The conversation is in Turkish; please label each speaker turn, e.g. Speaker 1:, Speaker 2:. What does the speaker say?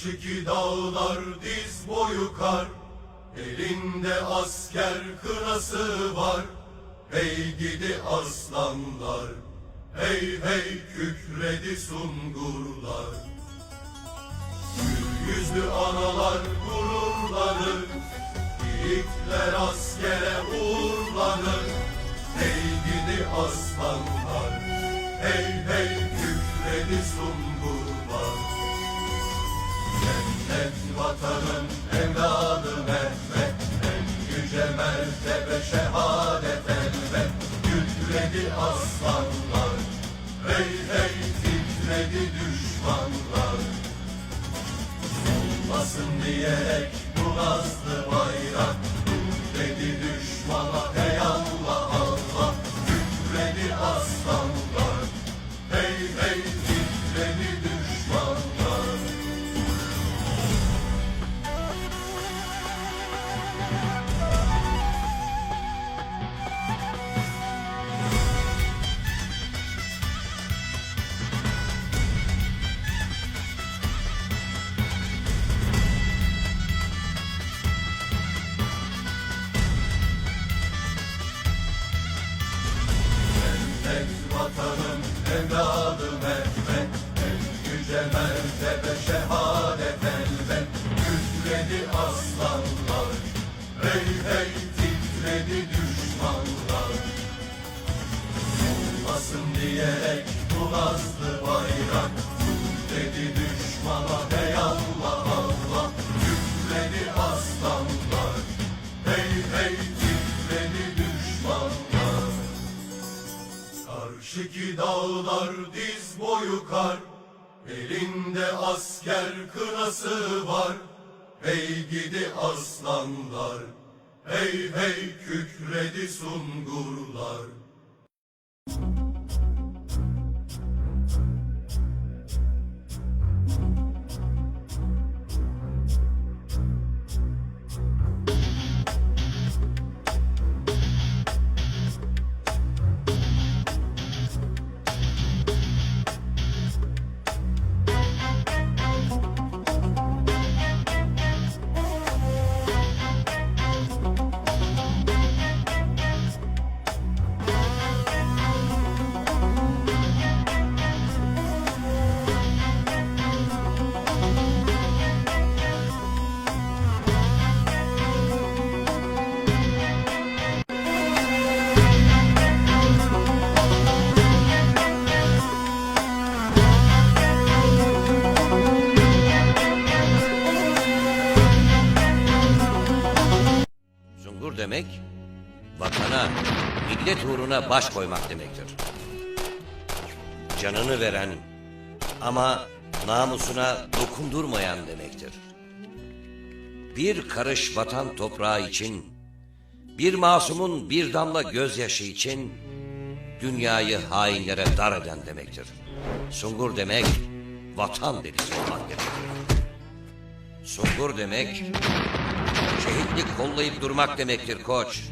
Speaker 1: Karşıki dağlar diz boyu kar Elinde asker kınası var. Hey gidi aslanlar Hey hey kükredi sungurlar. Gül yüzlü analar gururlanır Yiğitler askere uğurlanır. Hey gidi aslanlar Hey hey kükredi sungurlar Cennet vatanın evladı Mehmet. En yüce mertebe şehadet elbet. Kükredi aslanlar. Hey hey titredi düşmanlar. Olmasın diyerek bu nazlı bayrak. Dedi düşmana hey Allah Allah. Kükredi aslanlar Hey hey titredi düşmanlar Olmasın diyerek bu nazlı bayrak Dedi düşmana hey Allah Allah Kükredi aslanlar Hey hey titredi düşmanlar Karşıki dağlar diz boyu kar Elinde asker kınası var. Hey gidi aslanlar Hey hey kükredi sungurlar
Speaker 2: demek vatana, millet uğruna baş koymak demektir. Canını veren ama namusuna dokundurmayan demektir. Bir karış vatan toprağı için, bir masumun bir damla gözyaşı için dünyayı hainlere dar eden demektir. Sungur demek vatan delisi olmak demektir. Sungur demek şehitlik kollayıp durmak demektir koç.